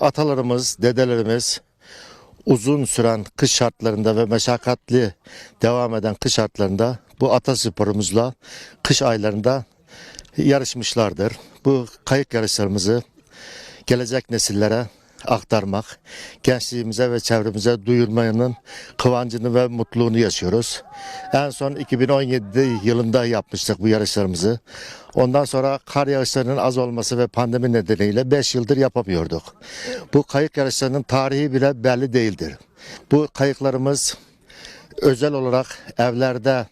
Atalarımız, dedelerimiz uzun süren kış şartlarında ve meşakkatli devam eden kış şartlarında bu atasporumuzla kış aylarında yarışmışlardır. Bu kayık yarışlarımızı gelecek nesillere aktarmak, gençliğimize ve çevremize duyurmanın kıvancını ve mutluluğunu yaşıyoruz. En son 2017 yılında yapmıştık bu yarışlarımızı. Ondan sonra kar yağışlarının az olması ve pandemi nedeniyle 5 yıldır yapamıyorduk. Bu kayık yarışlarının tarihi bile belli değildir. Bu kayıklarımız özel olarak evlerde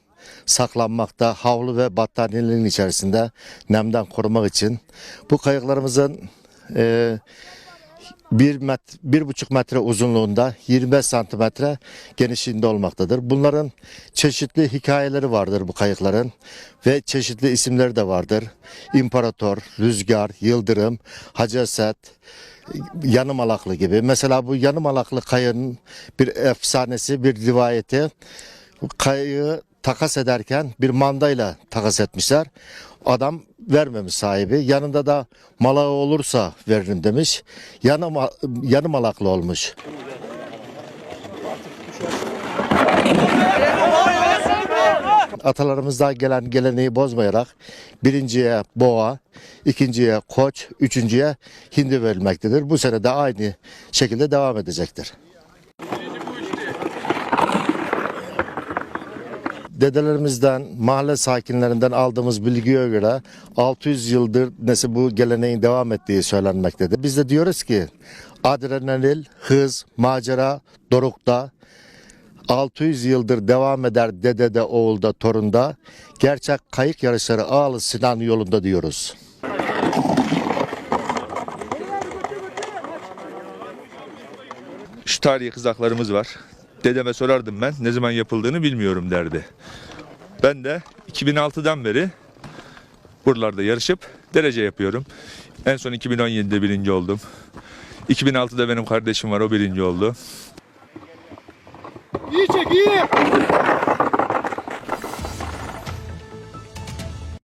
saklanmakta, havlu ve battaniyelerin içerisinde nemden korumak için. Bu kayıklarımızın e, bir, met, bir buçuk metre uzunluğunda 25 santimetre genişliğinde olmaktadır. Bunların çeşitli hikayeleri vardır bu kayıkların ve çeşitli isimleri de vardır. İmparator, Rüzgar, Yıldırım, Hacı Esed, Yanım Alaklı gibi. Mesela bu Yanım Alaklı kayığın bir efsanesi, bir rivayeti. Kayığı takas ederken bir mandayla takas etmişler. Adam vermemiş sahibi. Yanında da malağı olursa veririm demiş. Yanı, yanı malaklı olmuş. Atalarımızdan gelen geleneği bozmayarak birinciye boğa, ikinciye koç, üçüncüye hindi verilmektedir. Bu sene de aynı şekilde devam edecektir. Dedelerimizden, mahalle sakinlerinden aldığımız bilgiye göre 600 yıldır nesi bu geleneğin devam ettiği söylenmektedir. Biz de diyoruz ki adrenalin, hız, macera, dorukta 600 yıldır devam eder dedede, oğulda, torunda. Gerçek kayık yarışları Ağlı Sinan yolunda diyoruz. Şu tarihi kızaklarımız var. Dedeme sorardım ben ne zaman yapıldığını bilmiyorum derdi. Ben de 2006'dan beri buralarda yarışıp derece yapıyorum. En son 2017'de birinci oldum. 2006'da benim kardeşim var o birinci oldu. İyi çek iyi.